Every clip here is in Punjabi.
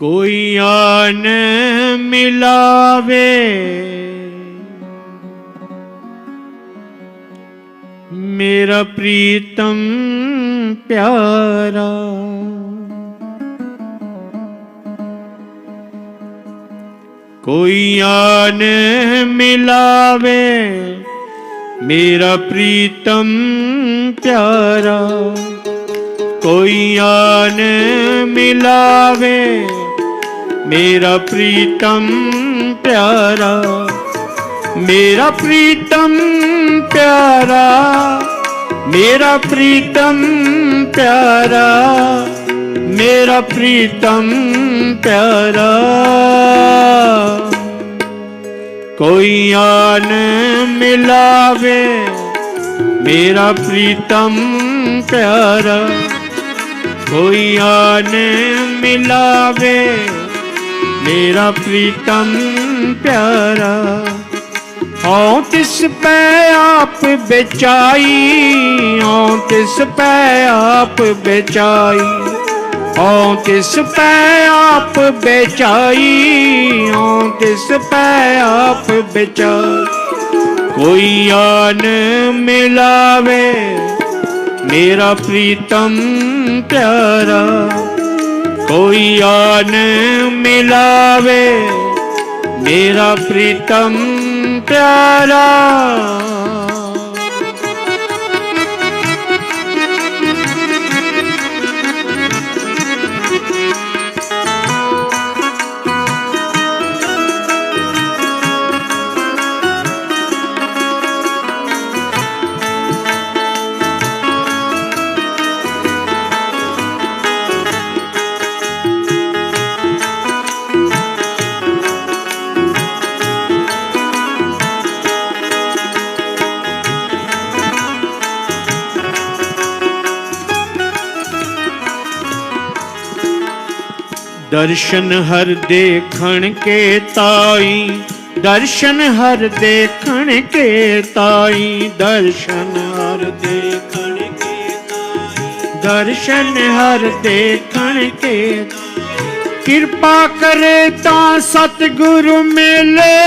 ਕੋਈ ਆਨ ਮਿਲਾਵੇ। ਮੇਰਾ ਪ੍ਰੀਤਮ ਪਿਆਰਾ, ਕੋਈ ਆਨ ਮਿਲਾਵੇ। ਮੇਰਾ ਪ੍ਰੀਤਮ ਪਿਆਰਾ, ਕੋਈ ਆਨ ਮਿਲਾਵੇ। ਮੇਰਾ ਪ੍ਰੀਤਮ ਪਿਆਰਾ ਮੇਰਾ ਪ੍ਰੀਤਮ ਪਿਆਰਾ ਮੇਰਾ ਪ੍ਰੀਤਮ ਪਿਆਰਾ ਮੇਰਾ ਪ੍ਰੀਤਮ ਪਿਆਰਾ ਕੋਈ ਆਨ ਮਿਲਾਵੇ ਮੇਰਾ ਪ੍ਰੀਤਮ ਪਿਆਰਾ ਕੋਈ ਆਨ ਮਿਲਾਵੇ ਮੇਰਾ ਪ੍ਰੀਤਮ ਪਿਆਰਾ ਹਉ ਤਿਸ ਪੈ ਆਪ ਬਚਾਈ ਹਉ ਤਿਸ ਪੈ ਆਪ ਬਚਾਈ ਹਉ ਤਿਸ ਪੈ ਆਪ ਬਚਾਈ ਹਉ ਤਿਸ ਪੈ ਆਪ ਬਚਾਈ। ਕੋਈ ਆਨ ਮਿਲਾਵੇ, ਮੇਰਾ ਪ੍ਰੀਤਮ ਪਿਆਰਾ ਕੋਈ ਆਨ ਮਿਲਾਵੇ ਮੇਰਾ ਪ੍ਰੀਤਮ ਪਿਆਰਾ। ਦਰਸ਼ਨ ਹਰ ਦੇਖਣ ਕੇ ਤਾਈ, ਦਰਸ਼ਨ ਹਰ ਦੇਖਣ ਕੇ ਤਾਈ, ਦਰਸ਼ਨ ਹਰ ਦੇਖਣ ਕੇ ਤਾਈ, ਦਰਸ਼ਨ ਹਰ ਦੇਖਣ ਕੇ ਕਿਰਪਾ ਕਰੇ ਤਾਂ ਸਤਿਗੁਰੂ ਮਿਲੇ।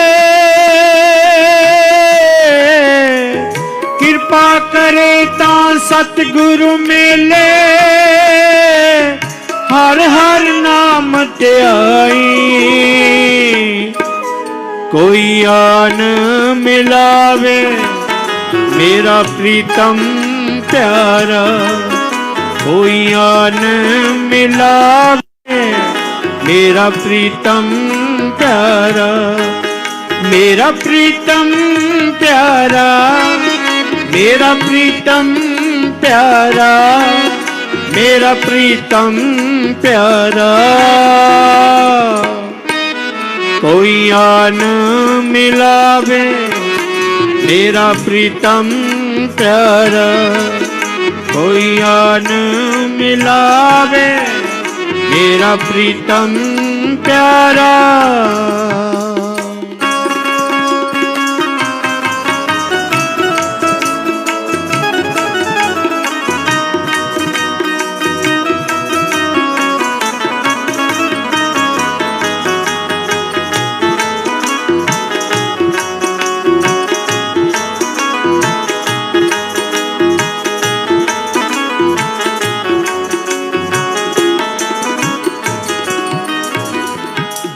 ਕਿਰਪਾ ਕਰੇ ਤਾਂ ਸਤਿਗੁਰੂ ਮਿਲੇ। ਹਰ ਹਰ ਆਈ। ਕੋਈ ਆਨ ਮਿਲਾਵੇ, ਮੇਰਾ ਪ੍ਰੀਤਮ ਪਿਆਰਾ। ਕੋਈ ਆਨ ਮਿਲਾਵੇ, ਮੇਰਾ ਪ੍ਰੀਤਮ ਪਿਆਰਾ। ਮੇਰਾ ਪ੍ਰੀਤਮ ਪਿਆਰਾ, ਮੇਰਾ ਪ੍ਰੀਤਮ ਪਿਆਰਾ। ਮੇਰਾ ਪ੍ਰੀਤਮ ਪਿਆਰਾ। ਕੋਈ ਆਨ ਮਿਲਾਵੇ, ਮੇਰਾ ਪ੍ਰੀਤਮ ਪਿਆਰਾ। ਕੋਈ ਆਨ ਮਿਲਾਵੇ, ਮੇਰਾ ਪ੍ਰੀਤਮ ਪਿਆਰਾ।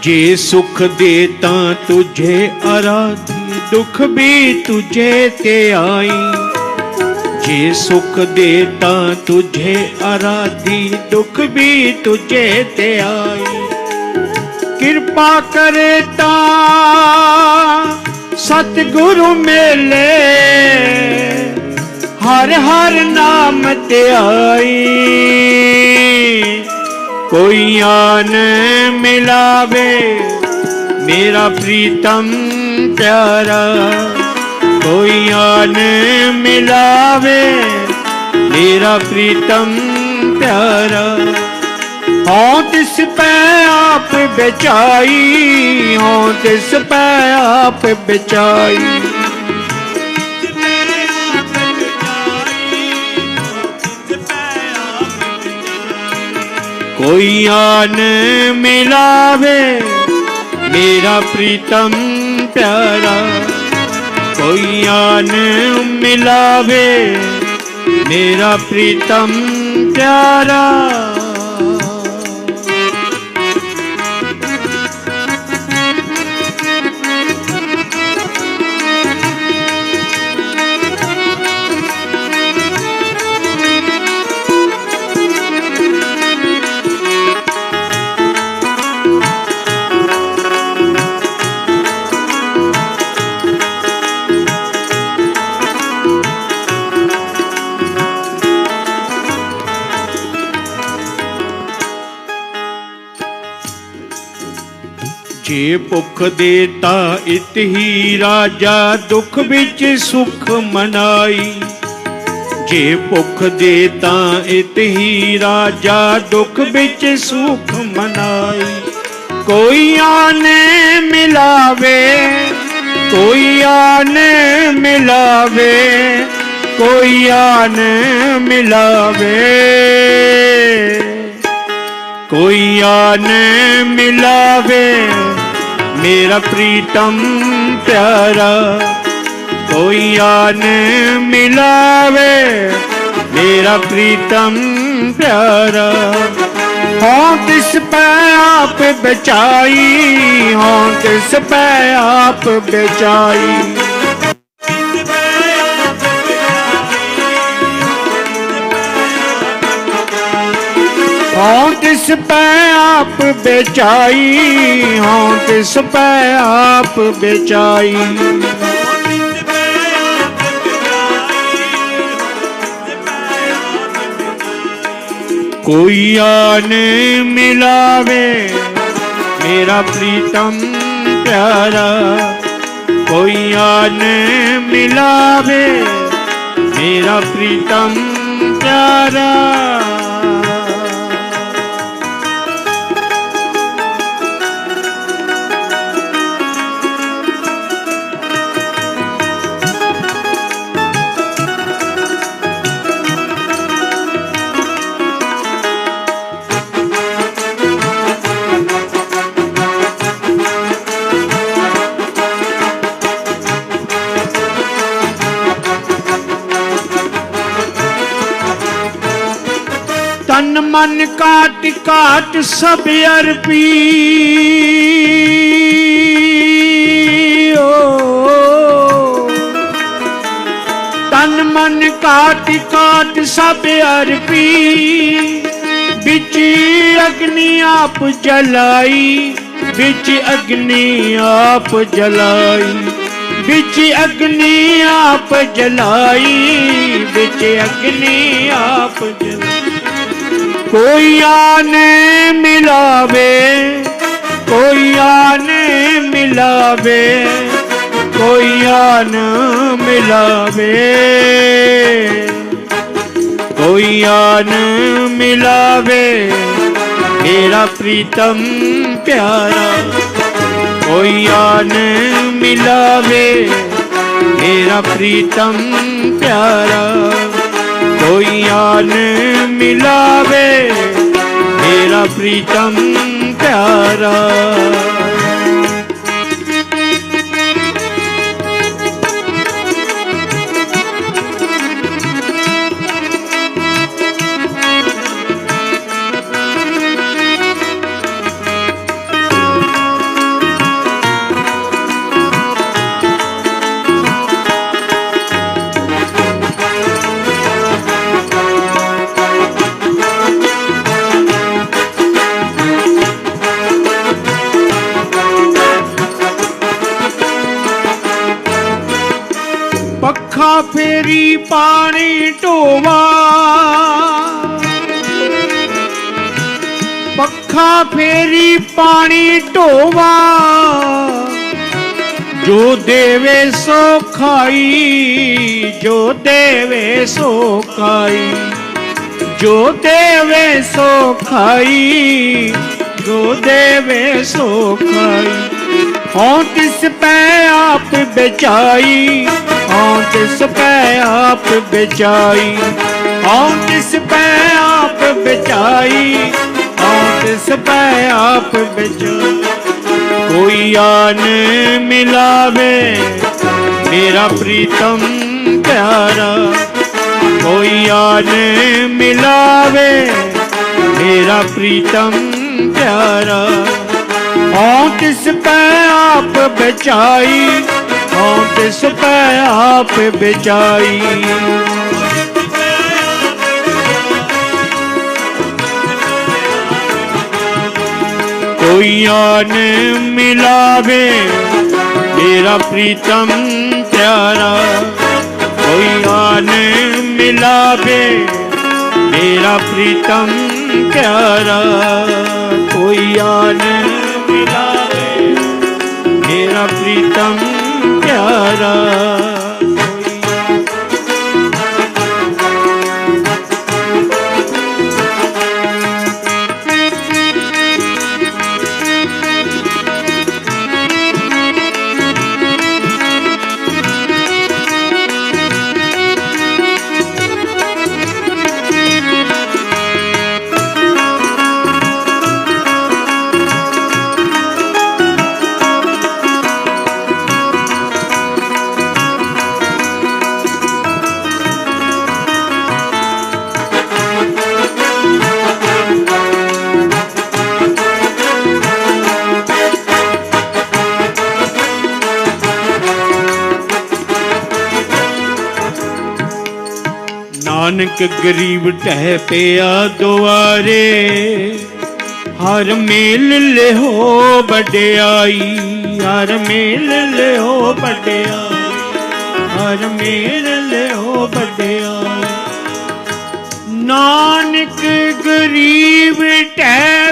ਜੇ ਸੁਖ ਦੇ ਤਾਂ ਤੁਝੇ ਅਰਾਧੀ ਦੁਖ ਵੀ ਤੁਝੇ ਤੇ ਆਈ ਜੇ ਸੁਖ ਦੇ ਤਾਂ ਤੁਝੇ ਅਰਾਧੀ ਦੁਖ ਵੀ ਤੁਝੇ ਤੇ ਆਈ ਕਿਰਪਾ ਕਰੇ ਤਾਂ ਸਤਿਗੁਰੂ ਮੇਲੇ ਹਰ ਹਰ ਨਾਮ ਤੇ ਆਈ ਕੋਈ ਆਨ ਮਿਲਾਵੇ, ਮੇਰਾ ਪ੍ਰੀਤਮ ਪਿਆਰਾ। ਕੋਈ ਆਨ ਮਿਲਾਵੇ, ਮੇਰਾ ਪ੍ਰੀਤਮ ਪਿਆਰਾ। ਹਉ ਤਿਸ ਪੈ ਆਪ ਬਚਾਈ ਹਉ ਤਿਸ ਪੈ ਆਪ ਬਚਾਈ। ਕੋਈ ਆਨ ਮਿਲਾਵੇ ਮੇਰਾ ਪ੍ਰੀਤਮ ਪਿਆਰਾ। ਕੋਈ ਆਨ ਮਿਲਾਵੇ ਮੇਰਾ ਪ੍ਰੀਤਮ ਪਿਆਰਾ। ਜੇ ਭੁੱਖ ਦੇ ਤਾਂ ਇਤ ਹੀ ਰਾਜਾ ਦੁੱਖ ਵਿੱਚ ਸੁਖ ਮਨਾਈ। ਜੇ ਭੁੱਖ ਦੇ ਤਾਂ ਇਤ ਹੀ ਰਾਜਾ ਦੁੱਖ ਵਿੱਚ ਸੁਖ ਮਨਾਈ। ਕੋਈ ਆਨੇ ਮਿਲਾਵੇ, ਕੋਈ ਆਨੇ ਮਿਲਾਵੇ, ਕੋਈ ਆਨੇ ਮਿਲਾਵੇ। ਕੋਈ ਆਨ ਮਿਲਾਵੇ। ਮੇਰਾ ਪ੍ਰੀਤਮ ਪਿਆਰਾ, ਕੋਈ ਆਨ ਮਿਲਾਵੇ। ਮੇਰਾ ਪ੍ਰੀਤਮ ਪਿਆਰਾ, ਹਾਂ ਤਿਸ ਪੈ ਆਪ ਬਚਾਈ, ਹਾਂ ਤਿਸ ਪੈ ਆਪ ਬਚਾਈ। ਹਾਂ ਤਿਸ ਪੈ ਆਪ ਬੇਚਾਈ? ਹਾਂ ਤਿਸ ਪੈ ਆਪ ਬੇਚਾਈ? ਕੋਈ ਆਨ ਮਿਲਾਵੇ, ਮੇਰਾ ਪ੍ਰੀਤਮ ਪਿਆਰਾ। ਕੋਈ ਆਨ ਮਿਲਾਵੇ, ਮੇਰਾ ਪ੍ਰੀਤਮ ਪਿਆਰਾ। ਮਨ ਕਾਟ ਕਾਟ ਸਭ ਅਰਪੀ। ਓ। ਤਨ ਮਨ ਕਾਟ ਕਾਟ ਸਭ ਅਰਪੀ। ਵਿੱਚ ਅਗਨੀ ਆਪ ਜਲਾਈ। ਵਿੱਚ ਅਗਨੀ ਆਪ ਜਲਾਈ। ਵਿੱਚ ਅਗਨੀ ਆਪ ਜਲਾਈ। ਵਿੱਚ ਅਗਨੀ ਆਪ ਜਲਾਈ। ਕੋਈ ਆਨੇ ਮਿਲਾਵੇ ਕੋਈ ਆਨੇ ਮਿਲਾਵੇ ਕੋਈ ਆਨ ਮਿਲਾਵੇ ਕੋਈ ਆਨ ਮਿਲਾਵੇ ਮੇਰਾ ਪ੍ਰੀਤਮ ਪਿਆਰਾ ਕੋਈ ਆਨ ਮਿਲਾਵੇ ਮੇਰਾ ਪ੍ਰੀਤਮ ਪਿਆਰਾ ਕੋਈ ਆਨ ਮਿਲਾਵੇ। ਮੇਰਾ ਪ੍ਰੀਤਮ ਪਿਆਰਾ। ਪਾਣੀ ਪੱਖਾ ਫੇਰੀ ਪਾਣੀ ਢੋਵਾ। ਜੋ ਦੇਵੇ ਸੋ ਖਾਈ, ਜੋ ਦੇਵੇ ਸੋ ਖਾਈ। ਜੋ ਦੇਵੇ ਸੋ ਖਾਈ, ਜੋ ਦੇਵੇ ਸੋ ਖਾਈ। ਹਾਂ ਤਿਸ ਪੈ ਆਪ ਬਚਾਈ। ਹਾਂ ਤਿਸ ਪੈ ਆਪ ਬਚਾਈ ਹਾਂ ਤਿਸ ਪੈ ਆਪ ਬਚਾਈ ਹਾਂ ਤਿਸ ਪੈ ਆਪ ਵਿਚਾਈ ਕੋਈ ਆਨ ਮਿਲਾਵੇ, ਮੇਰਾ ਪ੍ਰੀਤਮ ਪਿਆਰਾ। ਕੋਈ ਆਨ ਮਿਲਾਵੇ, ਮੇਰਾ ਪ੍ਰੀਤਮ ਪਿਆਰਾ। ਹਉ ਤਿਸ ਪੈ ਆਪ ਬਚਾਈ ਹਉ ਤਿਸ ਪੈ ਆਪ ਬਚਾਈ। ਕੋਈ ਆਨ ਮਿਲਾਵੇ ਤੇਰਾ ਪ੍ਰੀਤਮ ਪਿਆਰਾ। ਕੋਈ ਆਨ ਮਿਲਾਵੇ, ਮੇਰਾ ਪ੍ਰੀਤਮ ਪਿਆਰਾ। ਕੋਈ ਆਨ ਮਿਲਾਵੇ, ਮੇਰਾ ਪ੍ਰੀਤਮ ਪਿਆਰਾ ਨਾਨਕ ਗਰੀਬ ਟਹਿ ਪਿਆ ਦੁਆਰੇ, ਹਰ ਮੇਲ ਲਿਹੋ ਵਡਿਆਈ, ਹਰ ਮੇਲ ਲਿਹੋ ਵਡਿਆਈ, ਹਰ ਮੇਲ ਲਿਹੋ ਵਡਿਆਈ। ਨਾਨਕ ਗਰੀਬ ਟਹਿ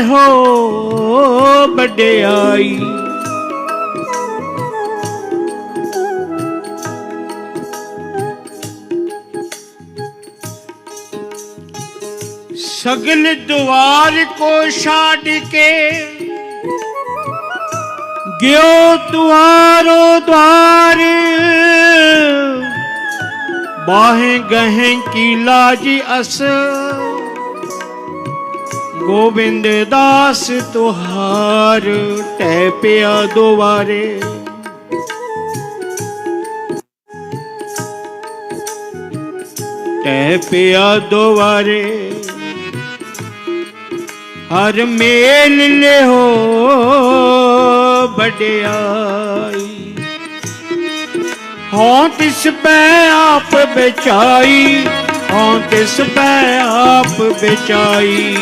ਹੋ ਲਿਹੋ ਵਡਿਆਈ। ਸਗਲ ਦੁਆਰ ਕੋ ਛਾੜ ਕੇ ਗਿਓ ਦੁਆਰੋ ਦੁਆਰ। ਬਾਹੇ ਗਹਿ ਕੀ ਲਾਜ ਅਸ ਗੋਬਿੰਦ ਦਾਸ ਤੁਹਾਰ ਟੈ ਪਿਆ ਦੁਆਰੇ। ਟੈ ਪਿਆ ਦੁਆਰੇ। ਹਰ ਮੇਲ ਲਿਹੋ ਵਡਿਆਈ। ਹਉ ਤਿਸ ਪੈ ਆਪ ਬਚਾਈ ਹੋਂ ਤਿਸ ਪੈ ਆਪ ਬਚਾਈ।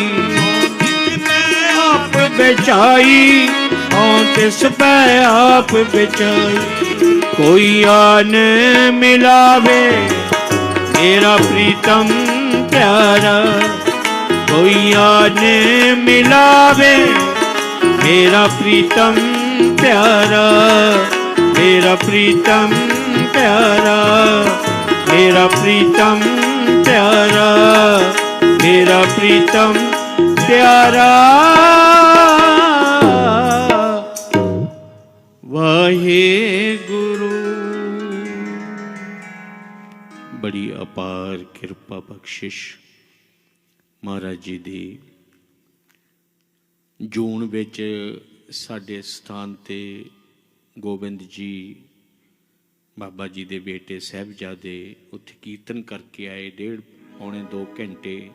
ਆਪ ਬਚਾਈ ਹਉ ਤਿਸ ਪੈ ਆਪ ਬਚਾਈ ਕੋਈ ਆਨ ਮਿਲਾਵੇ, ਮੇਰਾ ਪ੍ਰੀਤਮ ਪਿਆਰਾ। ਕੋਈ ਆਨ ਮਿਲਾਵੇ, ਮੇਰਾ ਪ੍ਰੀਤਮ ਪਿਆਰਾ। ਮੇਰਾ ਪ੍ਰੀਤਮ ਪਿਆਰਾ, ਮੇਰਾ ਪ੍ਰੀਤਮ ਪਿਆਰਾ। ਮੇਰਾ ਪ੍ਰੀਤਮ ਪਿਆਰਾ। ਵਾਹਿਗੁਰੂ। ਬੜੀ ਅਪਾਰ ਕਿਰਪਾ ਬਖਸ਼ਿਸ਼ ਮਹਾਰਾਜ ਜੀ ਦੀ। ਜੂਨ ਵਿੱਚ ਸਾਡੇ ਸਥਾਨ ਤੇ ਗੋਬਿੰਦ ਜੀ, ਬਾਬਾ ਜੀ ਦੇ ਬੇਟੇ ਸਾਹਿਬਜ਼ਾਦੇ ਉੱਥੇ ਕੀਰਤਨ ਕਰਕੇ ਆਏ। ਡੇਢ ਪੌਣੇ 2 ਘੰਟੇ